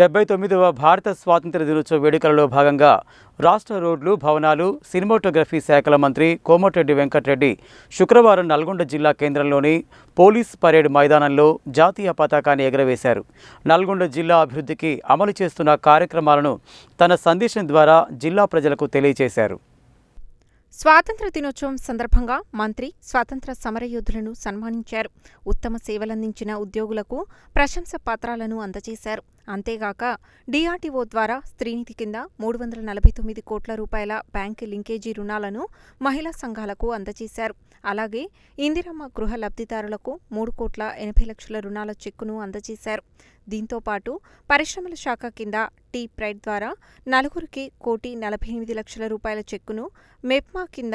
డెబ్బై తొమ్మిదవ భారత స్వాతంత్ర దినోత్సవ వేడుకలలో భాగంగా రాష్ట్ర రోడ్లు భవనాలు సినిమాటోగ్రఫీ శాఖల మంత్రి కోమటిరెడ్డి వెంకటరెడ్డి శుక్రవారం నల్గొండ జిల్లా కేంద్రంలోని పోలీస్ పరేడ్ మైదానంలో జాతీయ పతాకాన్ని ఎగరవేశారు. నల్గొండ జిల్లా అభివృద్ధికి అమలు చేస్తున్న కార్యక్రమాలను తన సందేశం ద్వారా జిల్లా ప్రజలకు తెలియజేశారు. స్వాతంత్ర దినోత్సవం సందర్భంగా మంత్రి స్వాతంత్ర సమరయోధులను సన్మానించారు. ఉత్తమ సేవలందించిన ఉద్యోగులకు ప్రశంస పత్రాలను అందజేశారు. అంతేగాక డిఆర్టీఓ ద్వారా స్త్రీనిధి కింద మూడు వందల నలభై తొమ్మిది కోట్ల రూపాయల బ్యాంకు లింకేజీ రుణాలను మహిళా సంఘాలకు అందజేశారు. అలాగే ఇందిరమ్మ గృహ లబ్ధిదారులకు మూడు కోట్ల ఎనభై లక్షల రుణాల చెక్కును అందజేశారు. దీంతో పాటు పరిశ్రమల శాఖ కింద టీ ప్రైడ్ ద్వారా నలుగురికి కోటి నలభై ఎనిమిది లక్షల రూపాయల చెక్కును మెప్మా కింద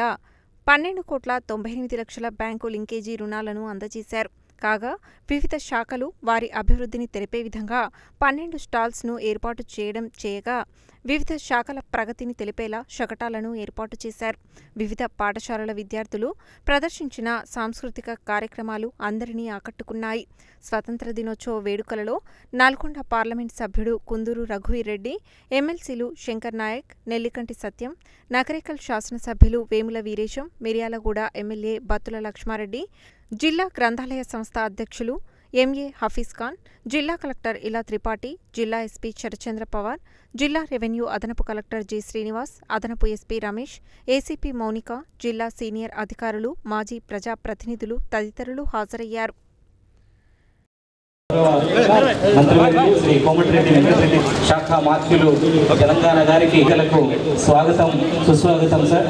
పన్నెండు కోట్ల తొంభై ఎనిమిది లక్షల బ్యాంకు లింకేజీ రుణాలను అందజేశారు. కాగా వివిధ శాఖలు వారి అభివృద్ధిని తెలిపే విధంగా పన్నెండు స్టాల్స్ను ఏర్పాటు చేయడం చేయగా వివిధ శాఖల ప్రగతిని తెలిపేలా శకటాలను ఏర్పాటు చేశారు. వివిధ పాఠశాలల విద్యార్థులు ప్రదర్శించిన సాంస్కృతిక కార్యక్రమాలు అందరినీ ఆకట్టుకున్నాయి. స్వతంత్ర దినోత్సవ వేడుకలలో నల్గొండ పార్లమెంట్ సభ్యుడు కుందూరు రఘువీరెడ్డి ఎమ్మెల్సీలు శంకర్ నాయక్ నెల్లికంటి సత్యం నకరేకల్ శాసనసభ్యులు వేముల వీరేశం మిర్యాలగూడ ఎమ్మెల్యే బత్తుల లక్ష్మారెడ్డి జిల్లా గ్రంథాలయ సంస్థ అధ్యక్షులు ఎంఏ హఫీజ్ ఖాన్ జిల్లా కలెక్టర్ ఇలా త్రిపాఠి జిల్లా ఎస్పీ చరచంద్ర పవార్ జిల్లా రెవెన్యూ అదనపు కలెక్టర్ జి శ్రీనివాస్ అదనపు ఎస్పీ రమేష్ ఏసీపీ మౌనిక జిల్లా సీనియర్ అధికారులు మాజీ ప్రజాప్రతినిధులు తదితరులు హాజరయ్యారు. మంత్రివర్యులు శ్రీ కోమటిరెడ్డి వెంకటరెడ్డి శాఖ మాత్యులు తెలంగాణ గారికి ఇకలకు స్వాగతం సుస్వాగతం సార్.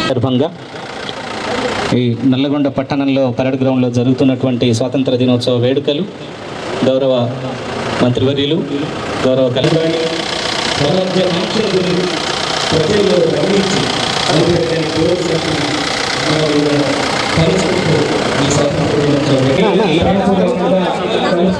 సందర్భంగా ఈ నల్లగొండ పట్టణంలో పరేడ్ గ్రౌండ్లో జరుగుతున్నటువంటి స్వాతంత్ర దినోత్సవ వేడుకలు గౌరవ మంత్రివర్యులు గౌరవ ఆంక్షలను ప్రజల్లో గమనించి అభివృద్ధిని పురోగతిని మనం పరిచుకుంటూ ఈ స్వాతంత్ర దినోత్సవ వేడుకలు కలుస్తూ వ్యవసాయ ఉద్యానవన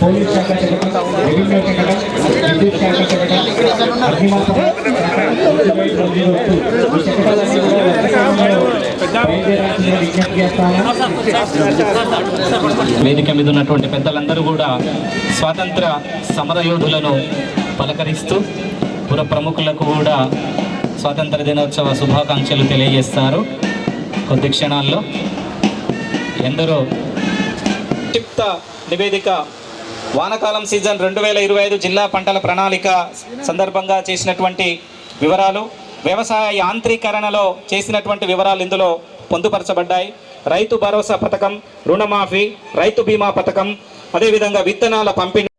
పోలీస్ శాఖ శకటం రెవెన్యూ శకటం విద్యుత్ శాఖ వేదిక మీద ఉన్నటువంటి పెద్దలందరూ కూడా స్వాతంత్ర సమరయోధులను పలకరిస్తూ పుర ప్రముఖులకు కూడా స్వాతంత్ర దినోత్సవ శుభాకాంక్షలు తెలియజేస్తారు. కొద్ది క్షణాల్లో ఎందరో సంక్షిప్త నివేదిక వానకాలం సీజన్ రెండు వేల ఇరవై ఐదు జిల్లా పంటల ప్రణాళిక సందర్భంగా చేసినటువంటి వివరాలు వ్యవసాయ యాంత్రీకరణలో చేసినటువంటి వివరాలు ఇందులో పొందుపరచబడ్డాయి. రైతు భరోసా పథకం రుణమాఫీ రైతు బీమా పథకం అదేవిధంగా విత్తనాల పంపిణీ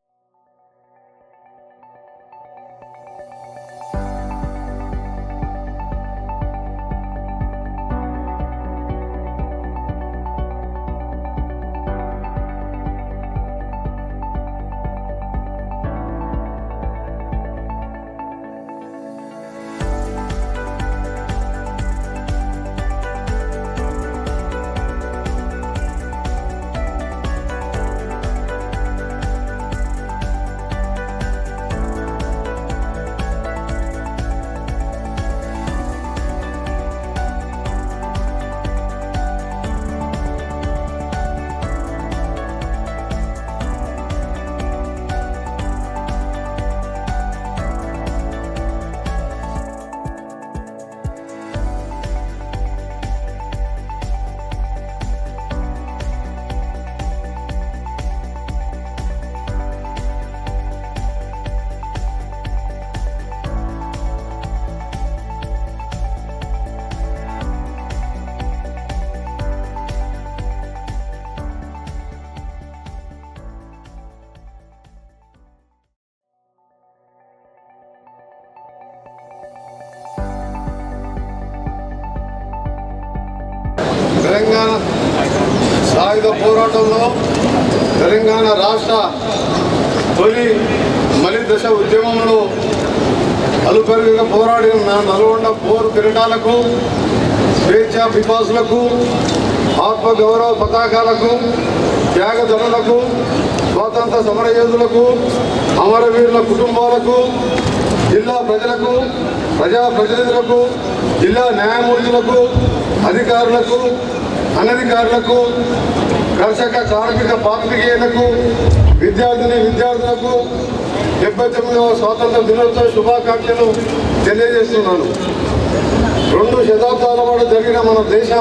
సాయుధ పోరాటంలో తెలంగాణ రాష్ట్ర తొలి మలి దశ ఉద్యమంలో అలుపెరుగుగా పోరాడిన నా నల్గొండ పోరు కిరీటాలకు స్వేచ్ఛ పిపాసులకు ఆత్మ గౌరవ పతాకాలకు త్యాగధనులకు స్వాతంత్ర సమరయోధులకు అమరవీరుల కుటుంబాలకు జిల్లా ప్రజలకు ప్రజా ప్రతినిధులకు జిల్లా న్యాయమూర్తులకు అధికారులకు అనధికారులకు కర్షక కార్మిక పాత్రికేయులకు విద్యార్థిని విద్యార్థులకు డెబ్బై తొమ్మిదవ స్వాతంత్ర దినోత్సవ శుభాకాంక్షలు తెలియజేస్తున్నాను. రెండు శతాబ్దాల పాటు జరిగిన మన దేశ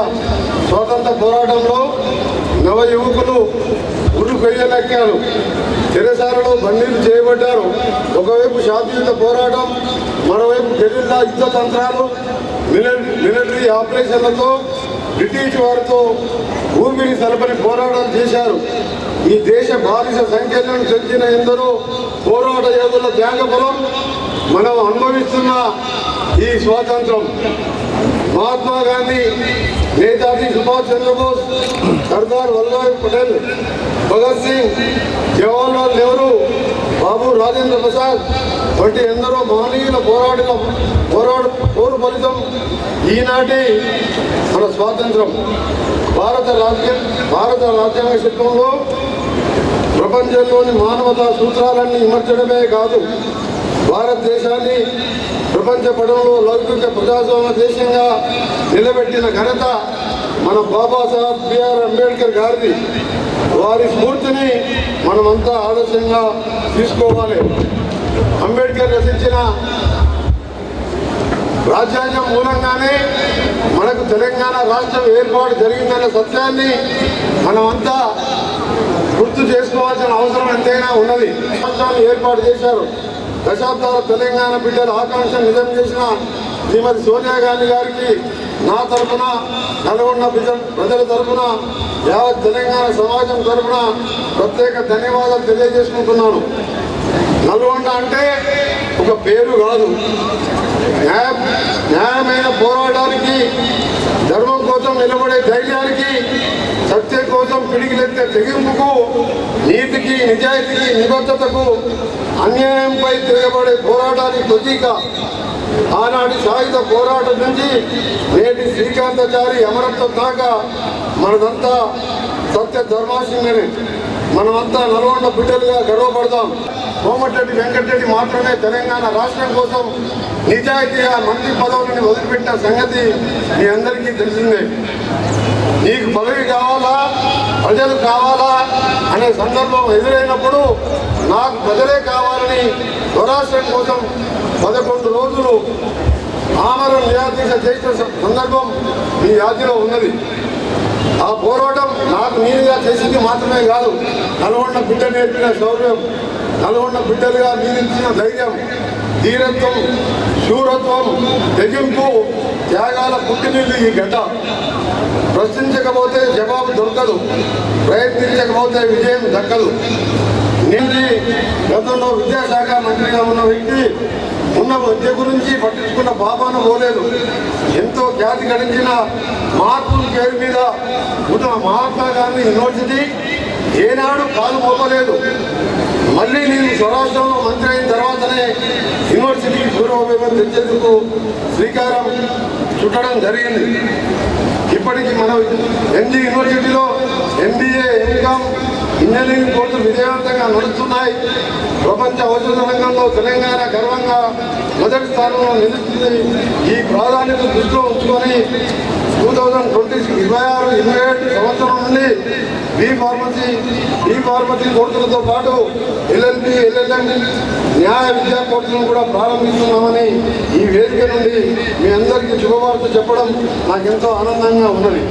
స్వాతంత్ర పోరాటంలో నవ యువకులు ఉరు కొయ్యలెక్కారు. చెరసాలలో బందీలు చేయబడ్డారు ఒకవైపు శాంతియుత పోరాటం మరోవైపు గెరిల్లా యుద్ధ తంత్రాలు మిలిటరీ మిలిటరీ ఆపరేషన్లతో బ్రిటిష్ వారితో భూమిని సలపని పోరాటం చేశారు. ఈ దేశ బాధిత సంఖ్యలను చెందిన ఎందరో పోరాట యోధుల త్యాగ బలం మనం అనుభవిస్తున్న ఈ స్వాతంత్రం. మహాత్మా గాంధీ నేతాజీ సుభాష్ చంద్రబోస్ సర్దార్ వల్లభాయ్ పటేల్ భగత్ సింగ్ జవహర్లాల్ నెహ్రూ బాబు రాజేంద్ర ప్రసాద్ వంటి ఎందరో మహనీయుల పోరాటం పోరాట పోరు ఫలితం ఈనాటి మన స్వాతంత్రం. భారత రాజ్య భారత రాజ్యాంగ శిల్పంలో ప్రపంచంలోని మానవతా సూత్రాలన్నీ ఇమర్చడమే కాదు భారతదేశాన్ని ప్రపంచ పటంలో లౌకిక ప్రజాస్వామ్య దేశంగా నిలబెట్టిన ఘనత మన బాబాసాహెబ్ బిఆర్ అంబేద్కర్ గారిది. వారి స్ఫూర్తిని మనమంతా ఆదర్శంగా తీసుకోవాలి. అంబేద్కర్ రచించిన రాజ్యాంగం మూలంగానే మనకు తెలంగాణ రాష్ట్రం ఏర్పాటు జరిగిందన్న సత్యాన్ని మనమంతా గుర్తు చేసుకోవాల్సిన అవసరం ఎంతైనా ఉన్నది. రాష్ట్రాన్ని ఏర్పాటు చేశారు. దశాబ్దాల తెలంగాణ బిడ్డల ఆకాంక్ష నిజం చేసిన శ్రీమతి సోనియా గాంధీ గారికి నా తరఫున నల్గొండ ప్రజల తరఫున యావత్ తెలంగాణ సమాజం తరఫున ప్రత్యేక ధన్యవాదాలు తెలియజేసుకుంటున్నాను. నల్గొండ అంటే ఒక పేరు కాదు. న్యాయమైన పోరాటానికి ధర్మం కోసం నిలబడే ధైర్యానికి సత్యం కోసం పిడిగిలెత్తే తెగింపుకు నీతికి నిజాయితీకి నిబద్ధతకు అన్యాయంపై తిరగబడే పోరాటానికి ప్రతీక. ఆనాటి సాయుధ పోరాటం నుంచి నేటి శ్రీకాంతాచారి అమరత్వం దాకా మనదంతా సత్య ధర్మాసింగనే మనమంతా నల్గొండ బిడ్డలుగా గర్వపడదాం కోమటిరెడ్డి వెంకటరెడ్డి మాత్రమే తెలంగాణ రాష్ట్రం కోసం నిజాయితీగా మంత్రి పదవులను వదిలిపెట్టిన సంగతి మీ అందరికీ తెలిసిందే. నీకు పదవి కావాలా? ప్రజలు కావాలా? అనే సందర్భం ఎదురైనప్పుడు నాకు ప్రజలే కావాలని స్వరాష్ట్రం కోసం పదకొండు రోజులు ఆమరణ నిరాదీక్ష చేసిన సందర్భం మీ యాదిలో ఉన్నది. ఆ పోరాటం నాకు నేనుగా చేసింది మాత్రమే కాదు నల్గొండ బిడ్డ నేర్పిన శౌర్యం. నల్గొండ బిడ్డలుగా మీరించిన ధైర్యం ధీరత్వం శూరత్వం తెగింపు త్యాగాల పుట్టినీళ్ళు ఈ గడ్డ ప్రశ్నించకపోతే జవాబు దొరకదు ప్రయత్నించకపోతే విజయం దక్కదు. నేను గతంలో విద్యాశాఖ మంత్రిగా ఉన్న వ్యక్తి ఉన్న విద్య గురించి పట్టించుకున్న బాబాన పోలేదు. ఎంతో ఖ్యాతి గడించిన మహాత్ముల పేరు మీద ఉన్న మహాత్మా గాంధీ యూనివర్సిటీ ఏనాడు కాలు మోపలేదు. మళ్ళీ నేను స్వరాష్ట్రంలో మంత్రి అయిన తర్వాతనే యూనివర్సిటీ పూర్వవైపు తెచ్చేందుకు శ్రీకారం చుట్టడం జరిగింది. ఇప్పటికి మన ఎంజీ యూనివర్సిటీలో ఎంబీఏ ఎంకామ్ ఇంజనీరింగ్ కోర్సులు విజయవంతంగా నడుస్తున్నాయి. ప్రపంచ ఔషధ రంగంలో తెలంగాణ గర్వంగా మొదటి స్థానంలో నిలుస్తుంది. ఈ ప్రాధాన్యత దృష్టిలో ఉంచుకొని టూ థౌజండ్ ట్వంటీ ఇరవై ఆరు ఇరవై ఏడు సంవత్సరం బీ ఫార్మసీ బీ ఫార్మసీ కోర్సులతో పాటు ఎల్ఎల్బి ఎల్ఎల్ఎం న్యాయ విద్యా కోర్సులను కూడా ప్రారంభిస్తున్నామని ఈ వేదిక నుండి మీ అందరికీ శుభవార్త చెప్పడం నాకెంతో ఆనందంగా ఉన్నది.